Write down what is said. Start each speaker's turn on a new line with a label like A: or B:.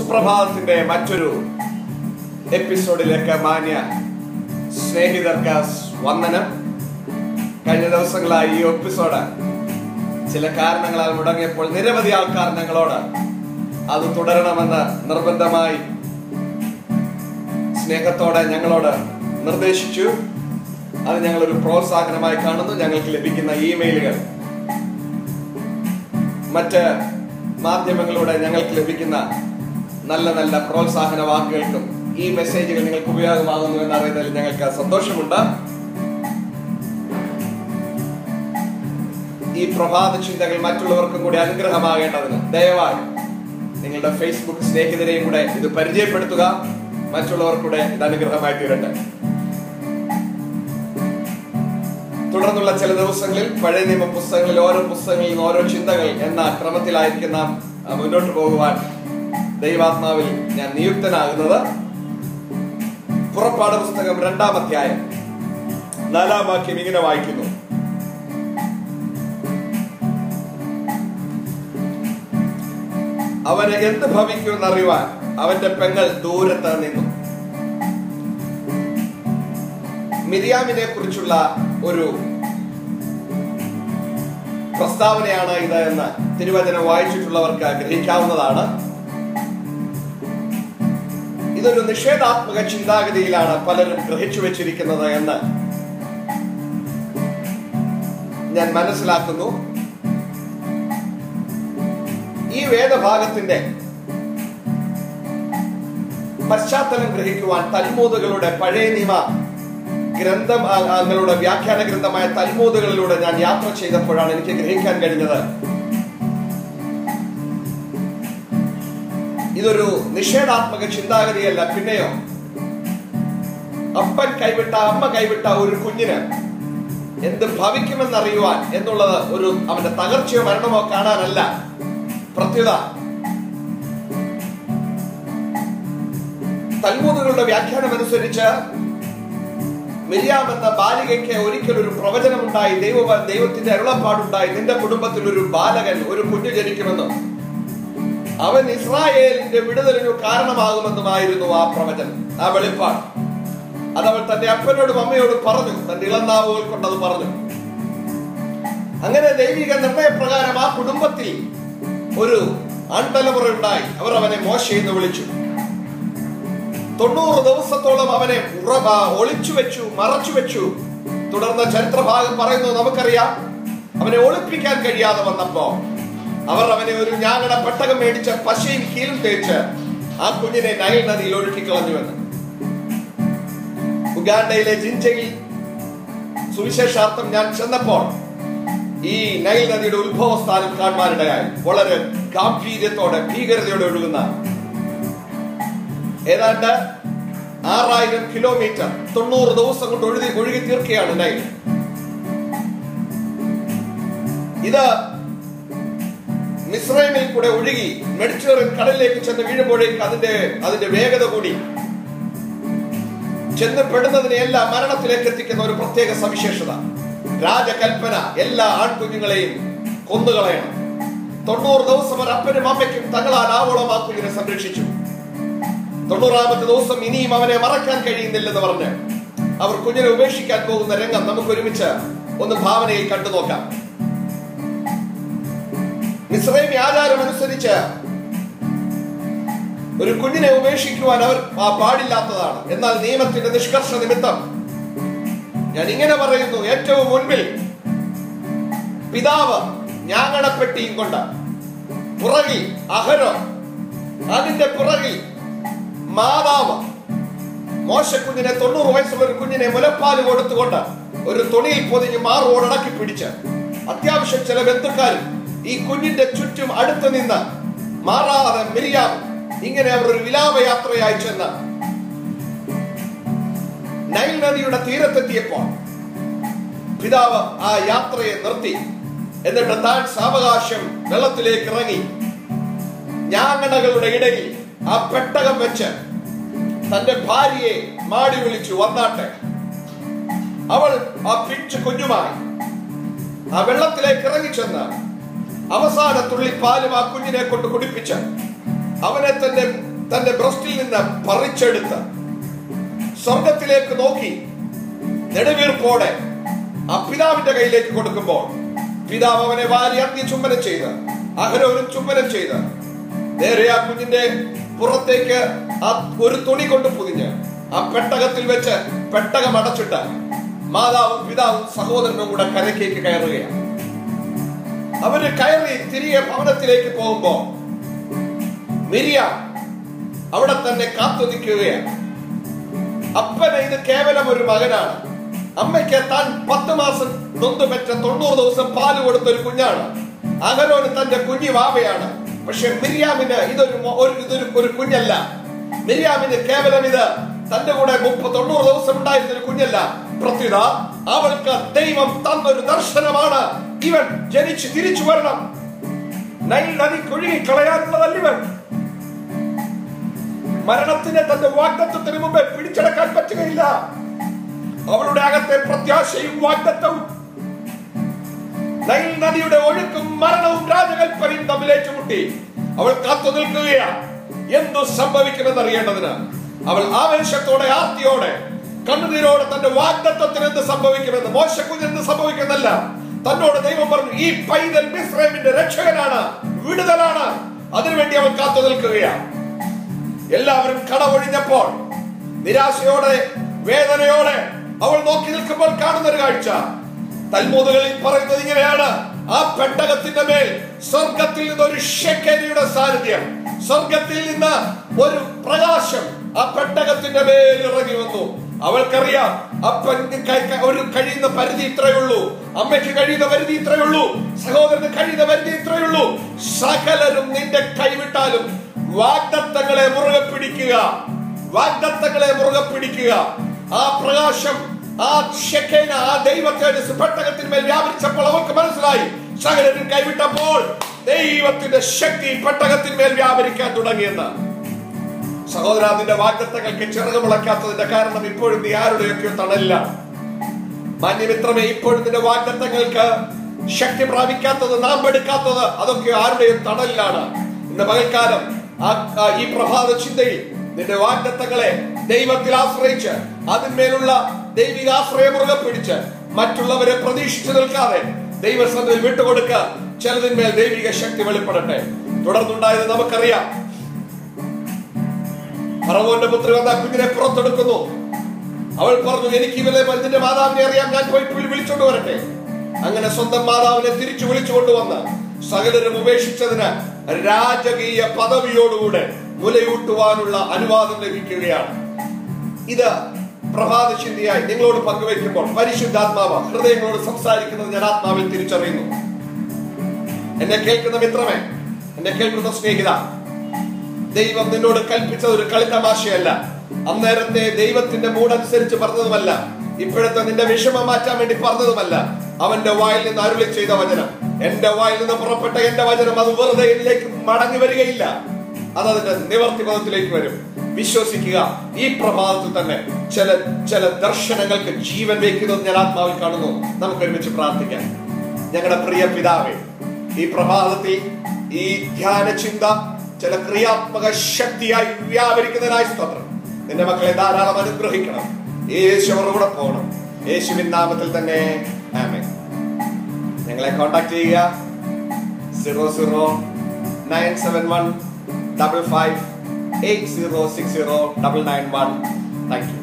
A: സുപ്രഭാതത്തിന്റെ മറ്റൊരു എപ്പിസോഡിലേക്ക് മാന്യ സ്നേഹിതർക്ക് വന്ദനം. കഴിഞ്ഞ ദിവസങ്ങളായി ഈ എപ്പിസോഡ് ചില കാരണങ്ങളാൽ മുടങ്ങിയപ്പോൾ നിരവധി ആൾക്കാർ ഞങ്ങളോട് അത് തുടരണമെന്ന് നിർബന്ധമായി സ്നേഹത്തോടെ ഞങ്ങളോട് നിർദ്ദേശിച്ചു. അത് ഞങ്ങളൊരു പ്രോത്സാഹനമായി കാണുന്നു. ഞങ്ങൾക്ക് ലഭിക്കുന്ന ഇമെയിലുകൾ മറ്റ് മാധ്യമങ്ങളിലൂടെ ഞങ്ങൾക്ക് ലഭിക്കുന്ന നല്ല നല്ല പ്രോത്സാഹന വാക്കുകൾക്കും ഈ മെസ്സേജുകൾ നിങ്ങൾക്ക് ഉപയോഗമാകുന്നു എന്ന് അറിയുന്നതിൽ ഞങ്ങൾക്ക് സന്തോഷമുണ്ട്. ഈ പ്രഭാത ചിന്തകൾ മറ്റുള്ളവർക്കും കൂടി അനുഗ്രഹമാകേണ്ടതിന് ദയവായി നിങ്ങളുടെ ഫേസ്ബുക്ക് സ്നേഹിതരെയും കൂടെ ഇത് പരിചയപ്പെടുത്തുക. മറ്റുള്ളവർക്കൂടെ ഇത് അനുഗ്രഹമായി തീരട്ടെ. തുടർന്നുള്ള ചില ദിവസങ്ങളിൽ പഴയ നിയമ പുസ്തകങ്ങളിൽ ഓരോ പുസ്തകങ്ങളിൽ ഓരോ ചിന്തകൾ എന്ന ക്രമത്തിലായിരിക്കും നാം മുന്നോട്ട് പോകുവാൻ ദൈവാത്മാവിൽ ഞാൻ നിയുക്തനാകുന്നത്. പുറപ്പാട് പുസ്തകം രണ്ടാം അധ്യായം. നാലാം വാക്യം ഇങ്ങനെ വായിക്കുന്നു. അവനെ എന്ത് ഭവിക്കുമെന്ന് അറിയുവാൻ അവന്റെ പെങ്ങൾ ദൂരത്ത് നിന്നു. മിരിയാമിനെ കുറിച്ചുള്ള ഒരു പ്രസ്താവനയാണ് ഇത് എന്ന് തിരുവചനം വായിച്ചിട്ടുള്ളവർക്ക് ഗ്രഹിക്കാവുന്നതാണ് ഇതൊരു നിഷേധാത്മക ചിന്താഗതിയിലാണ് പലരും ഗ്രഹിച്ചു വെച്ചിരിക്കുന്നത് എന്ന് ഞാൻ മനസ്സിലാക്കുന്നു. ഈ വേദഭാഗത്തിന്റെ പശ്ചാത്തലം ഗ്രഹിക്കുവാൻ തൽമൂതുകളുടെ പഴയ നിയമ ഗ്രന്ഥം അങ്ങളുടെ വ്യാഖ്യാന ഗ്രന്ഥമായ തൽമൂതുകളിലൂടെ ഞാൻ യാത്ര ചെയ്തപ്പോഴാണ് എനിക്ക് ഗ്രഹിക്കാൻ കഴിഞ്ഞത്. ഇതൊരു നിഷേധാത്മക ചിന്താഗതിയല്ല പിന്നെയോ? അപ്പൻ കൈവിട്ട അമ്മ കൈവിട്ട ഒരു കുഞ്ഞിന് എന്ത് ഭവിക്കുമെന്നറിയുവാൻ എന്നുള്ളത് ഒരു അവന്റെ തകർച്ചയോ മരണമോ കാണാനല്ല. പ്രത്യുത തൽമൂതുകളുടെ വ്യാഖ്യാനം അനുസരിച്ച് മിരിയാം എന്ന ബാലികയ്ക്ക് ഒരിക്കൽ ഒരു പ്രവചനമുണ്ടായി ദൈവ ദൈവത്തിന്റെ അരുളപ്പാടുണ്ടായി നിന്റെ കുടുംബത്തിൽ ഒരു ബാലകൻ ഒരു കുഞ്ഞു ജനിക്കുമെന്നും. അവൻ ഇസ്രായേലിന്റെ വിടുതലിനു കാരണമാകുമെന്നുമായിരുന്നു ആ പ്രവചനം. ആ വെളിപ്പാട്. അതവൾ തന്റെ അപ്പനോടും അമ്മയോടും പറഞ്ഞു. തന്റെ ഇളനാവുകൾ കൊണ്ടത് പറഞ്ഞു. അങ്ങനെ ദൈവിക നിർണയപ്രകാരം ആ കുടുംബത്തിൽ ഒരു ആൺതലമുറ ഉണ്ടായി. അവർ അവനെ മോശ എന്ന് വിളിച്ചു. തൊണ്ണൂറ് ദിവസത്തോളം അവനെ ഉറവ ഒളിച്ചു വെച്ചു മറച്ചു വെച്ചു. തുടർന്ന് ചരിത്രഭാഗം പറയുന്നത് നമുക്കറിയാം. അവനെ ഒളിപ്പിക്കാൻ കഴിയാതെ വന്നപ്പോ അവർ അവനെ ഒരു ഞാനട പെട്ടകം മേടിച്ച പശയും കീലും തേച്ച് ആ കുഞ്ഞിനെ നയൽ നദിയിൽ ഒഴുക്കി കളഞ്ഞുവെന്ന് ഉഗാണ്ടയിലെ ജിഞ്ചയിൽ സുവിശേഷാർത്ഥം ഞാൻ ചെന്നപ്പോൾ ഈ നൈൽ നദിയുടെ ഉത്ഭവ സ്ഥാനം കാണുവാനിടയായി. വളരെ ഗാംഭീര്യത്തോടെ ഭീകരതയോടെ ഒഴുകുന്ന ഏതാണ്ട് ആറായിരം കിലോമീറ്റർ തൊണ്ണൂറ് ദിവസം കൊണ്ട് ഒഴുകി ഒഴുകി തീർക്കുകയാണ് നൈൽ. ഇത് മിസ്രൈമിൽ കൂടെ ഒഴുകി മെഡിച്ചോറിൻ കടലിലേക്ക് ചെന്ന് വീഴുമ്പോഴേക്ക് അതിന്റെ അതിന്റെ വേഗത കൂടി. ചെന്ന് പെടുന്നതിനെ എല്ലാം മരണത്തിലേക്ക് എത്തിക്കുന്ന ഒരു പ്രത്യേക സവിശേഷത. രാജകൽപ്പന എല്ലാ ആൺകുഞ്ഞുങ്ങളെയും കൊന്നുകളയണം തൊണ്ണൂറ് ദിവസം ഒരു അപ്പനും അമ്മയ്ക്കും തങ്ങളാൽ ആവോളമാക്കുന്നതിനെ സംരക്ഷിച്ചു. തൊണ്ണൂറാമത്തെ ദിവസം ഇനിയും അവനെ മറക്കാൻ കഴിയുന്നില്ലെന്ന് പറഞ്ഞ് അവർ കുഞ്ഞിനെ ഉപേക്ഷിക്കാൻ പോകുന്ന രംഗം നമുക്ക് ഒരുമിച്ച് ഒന്ന് ഭാവനയിൽ കണ്ടു നോക്കാം മിസ്രൈമി ആചാരം അനുസരിച്ച് ഒരു കുഞ്ഞിനെ ഉപേക്ഷിക്കുവാൻ അവർ പാടില്ലാത്തതാണ്. എന്നാൽ നിയമത്തിന്റെ നിഷ്കർഷ നിമിത്തം ഞാൻ ഇങ്ങനെ പറയുന്നു ഏറ്റവും മുൻപിൽ പിതാവ് ഞാങ്ങണപ്പെട്ടിയും കൊണ്ട് പുറകിൽ അഹരോ അതിന്റെ പുറകിൽ മാതാവ്. മോശക്കുഞ്ഞിനെ തൊണ്ണൂറ് വയസ്സുള്ള ഒരു കുഞ്ഞിനെ മുലപ്പാൽ കൊടുത്തുകൊണ്ട് ഒരു തുണിയിൽ പൊതിഞ്ഞ് മാറോടക്കി പിടിച്ച് അത്യാവശ്യം ചില ബന്ധുക്കാരും ഈ കുഞ്ഞിന്റെ ചുറ്റും അടുത്ത് നിന്ന് മാറാതെ മിരിയാം ഇങ്ങനെ അവർ ഒരു വിലാപയാത്രയായി ചെന്ന് നൈൽ നദിയുടെ തീരത്തെത്തിയപ്പോൾ പിതാവ് ആ യാത്രയെ നിർത്തി. എന്നിട്ട് താൻ സാവകാശം വെള്ളത്തിലേക്ക് ഇറങ്ങി. ഞാങ്ങണകളുടെ ഇടയിൽ ആ പെട്ടകം വെച്ച് തന്റെ ഭാര്യയെ മാടി വിളിച്ചു വന്നാട്ടെ. അവൾ ആ പിച്ചു കുഞ്ഞുമായി ആ വെള്ളത്തിലേക്ക് ഇറങ്ങിച്ചെന്ന് അവസാന തുള്ളി പാലും ആ കുഞ്ഞിനെ കൊണ്ട് കുടിപ്പിച്ച് അവനെ തന്റെ തന്റെ ബ്രസ്റ്റിൽ നിന്ന് പറിച്ചെടുത്ത് സ്വർഗത്തിലേക്ക് നോക്കി നെടുവീർപ്പോടെ ആ പിതാവിന്റെ കയ്യിലേക്ക് കൊടുക്കുമ്പോൾ പിതാവ് അവനെ വാരി അന്ത്യ ചുംബനം ചെയ്ത് അഹരോനും ചുംബനം ചെയ്ത് നേരെ ആ കുഞ്ഞിന്റെ പുറത്തേക്ക് ആ ഒരു തുണി കൊണ്ട് പൊതിഞ്ഞ് ആ പെട്ടകത്തിൽ വെച്ച് പെട്ടകം അടച്ചിട്ട് മാതാവും പിതാവും സഹോദരനും കൂടെ കരക്കേക്ക് കയറുകയാണ്. അവർ കയറി തിരികെ ഭവനത്തിലേക്ക് പോകുമ്പോ മിരിയ അവിടെ തന്നെ കാത്തു നിൽക്കുകയാണ്. അപ്പന് ഇത് കേവലം ഒരു മകനാണ്. അമ്മയ്ക്ക് താൻ പത്ത് മാസം നൊന്തു പെറ്റ തൊണ്ണൂറ് ദിവസം പാൽ കൊടുത്ത ഒരു കുഞ്ഞാണ്. അകരോന് തന്റെ കുഞ്ഞി വാവയാണ്. പക്ഷെ മിരിയാമിന് ഇതൊരു ഇതൊരു ഒരു കുഞ്ഞല്ല. മിരിയാമിന് കേവലം ഇത് തന്റെ കൂടെ മുപ്പത് തൊണ്ണൂറ് ദിവസം ഉണ്ടായിരുന്ന ഒരു കുഞ്ഞല്ല. പ്രത്യുത അവൾക്ക് ദൈവം തന്നൊരു ദർശനമാണ്. ഇവൻ ജനിച്ച് തിരിച്ചു വരണം. നൈൽ നദി കുഴുകി കളയാനുള്ളതല്ല ഇവൻ മരണത്തിനെ തന്റെ വാഗ്ദത്വത്തിന് മുമ്പേ പിടിച്ചെടുക്കാൻ പറ്റുകയില്ല. അവളുടെ അകത്തെ പ്രത്യാശയും വാഗ്ദത്വവും നൈൽ നദിയുടെ ഒഴുക്കും മരണവും രാജകൽപ്പനയും തമ്മിൽ മുട്ടി. അവൾ കാത്തു നിൽക്കുകയാണ് എന്തു സംഭവിക്കുമെന്ന് അറിയേണ്ടതിന് അവൾ ആവേശത്തോടെ ആർത്തിയോടെ കണ്ണുനീരോടെ തന്റെ വാഗ്ദത്വത്തിന് എന്ത് സംഭവിക്കുമെന്ന് മോശക്കുഞ്ഞ് എന്ത് സംഭവിക്കുന്നല്ല തന്നോട് ദൈവം പറഞ്ഞു ഈ പൈതൽ മിസ്രൈമിന്റെ രക്ഷകനാണ് വിടുതലാണ്. അതിനുവേണ്ടി അവൻ കാത്തു നിൽക്കുകയാണ്. എല്ലാവരും കടമൊഴിഞ്ഞപ്പോൾ നിരാശയോടെ വേദനയോടെ അവൾ നോക്കി നിൽക്കുമ്പോൾ കാണുന്ന ഒരു കാഴ്ച. തൽമൂതുകളിൽ പറയുന്നത് ഇങ്ങനെയാണ്. ആ പെട്ടകത്തിന്റെ മേൽ സ്വർഗത്തിൽ നിന്ന് ഒരു ഷെക്കനിയുടെ സാന്നിധ്യം സ്വർഗത്തിൽ നിന്ന് ഒരു പ്രകാശം ആ പെട്ടകത്തിന്റെ മേൽ ഇറങ്ങി വന്നു. അവൾക്കറിയാം അപ്പന് ഒരു കഴിയുന്ന പരിധി ഇത്രയേ ഉള്ളൂ. അമ്മയ്ക്ക് കഴിയുന്ന പരിധി ഇത്രയേ ഉള്ളൂ. സഹോദരന് കഴിയുന്ന പരിധി ഇത്രയേ ഉള്ളൂ. സകലരും നിന്റെ കൈവിട്ടാലും വാഗ്ദത്തങ്ങളെ മുറുകെ പിടിക്കുക. വാഗ്ദത്തങ്ങളെ മുറുകെ പിടിക്കുക. ആ പ്രകാശം ആ ഷെക്കേന ആ ദൈവത്തിന്റെ പെട്ടകത്തിന്മേൽ വ്യാപരിച്ചപ്പോൾ അവർക്ക് മനസ്സിലായി. സകലരും കൈവിട്ടപ്പോൾ ദൈവത്തിന്റെ ശക്തി പെട്ടകത്തിന്മേൽ വ്യാപരിക്കാൻ തുടങ്ങിയെന്ന്. സഹോദര നിന്റെ വാഗ്ദത്തങ്ങൾക്ക് ചിറക് മുളയ്ക്കാത്തതിന്റെ കാരണം ഇപ്പോഴും നീ ആരുടെയൊക്കെയോ തണല്ല മാന്യമിത്രമേ ഇപ്പോഴും നിന്റെ വാഗ്ദത്തങ്ങൾക്ക് ശക്തി പ്രാപിക്കാത്തത് നാം എടുക്കാത്തത് അതൊക്കെ ആരുടെയും തണലിലാണ്. ഇന്ന് പകൽക്കാലം ഈ പ്രഭാത ചിന്തയിൽ നിന്റെ വാഗ്ദത്തങ്ങളെ ദൈവത്തിൽ ആശ്രയിച്ച് അതിന്മേലുള്ള ദൈവിക ആശ്രയം പിടിച്ച് മറ്റുള്ളവരെ പ്രതീക്ഷിച്ചു നിൽക്കാതെ ദൈവസന്നിധിയിൽ വിട്ടുകൊടുക്കുക ചിലതിന്മേൽ ദൈവിക ശക്തി വെളിപ്പെടട്ടെ. തുടർന്നുണ്ടായത് നമുക്കറിയാം. ഫറവോന്റെ പുത്രി വന്ന ആ കുഞ്ഞിനെ പുറത്തെടുക്കുന്നു. അവൾ പറഞ്ഞു എനിക്ക് ഇവരെ മനുഷ്യന്റെ മാതാവിനെ അറിയാൻ ഞാൻ പോയി വിളിച്ചോണ്ട് വരട്ടെ. അങ്ങനെ സ്വന്തം മാതാവിനെ തിരിച്ചു വിളിച്ചുകൊണ്ട് വന്ന് സകലരും ഉപേക്ഷിച്ചതിന് രാജകീയ പദവിയോടുകൂടെ മുലയൂട്ടുവാനുള്ള അനുവാദം ലഭിക്കുകയാണ്. ഇത് പ്രഭാത ചിന്തയായി നിങ്ങളോട് പങ്കുവയ്ക്കുമ്പോൾ പരിശുദ്ധാത്മാവ് ഹൃദയങ്ങളോട് സംസാരിക്കുന്നത് ഞാൻ ആത്മാവിൽ തിരിച്ചറിയുന്നു. എന്നെ കേൾക്കുന്ന മിത്രമേ എന്നെ കേൾക്കുന്ന സ്നേഹിത ദൈവം നിന്നോട് കൽപ്പിച്ച ഒരു കളിത്തമാശയല്ല അന്നേരത്തെ ദൈവത്തിന്റെ മൂടനുസരിച്ച് പറഞ്ഞതുമല്ല. ഇപ്പോഴത്തെ നിന്റെ വിഷമം മാറ്റാൻ വേണ്ടി പറഞ്ഞതുമല്ല. അവന്റെ വായിൽ നിന്ന് അരുളി ചെയ്ത വചനം. എന്റെ വായിൽ നിന്ന് പുറപ്പെട്ട എന്റെ വചനം അത് വെറുതെ മടങ്ങി വരികയില്ല. അത് അതിന്റെ നിവർത്തി പദത്തിലേക്ക് വരും. വിശ്വസിക്കുക ഈ പ്രഭാതത്തിൽ തന്നെ ചില ചില ദർശനങ്ങൾക്ക് ജീവൻ വയ്ക്കുന്നത് ഞാൻ ആത്മാവിൽ കാണുന്നു. നമുക്ക് ഒരുമിച്ച് പ്രാർത്ഥിക്കാം. ഞങ്ങളുടെ പ്രിയ പിതാവേ ഈ പ്രഭാതത്തിൽ ഈ ധ്യാന ചിന്ത ചില ക്രിയാത്മക ശക്തിയായി വ്യാപരിക്കുന്നതിനായി സ്തോത്രം. നിന്റെ മക്കളെ ധാരാളം അനുഗ്രഹിക്കണം. യേശു അവരുടെ കൂടെ പോകണം. യേശുവിൻ നാമത്തിൽ തന്നെ. ഞങ്ങളെ കോൺടാക്ട് ചെയ്യുക. Zero zero nine seven one double five eight zero six zero double nine one. Thank you.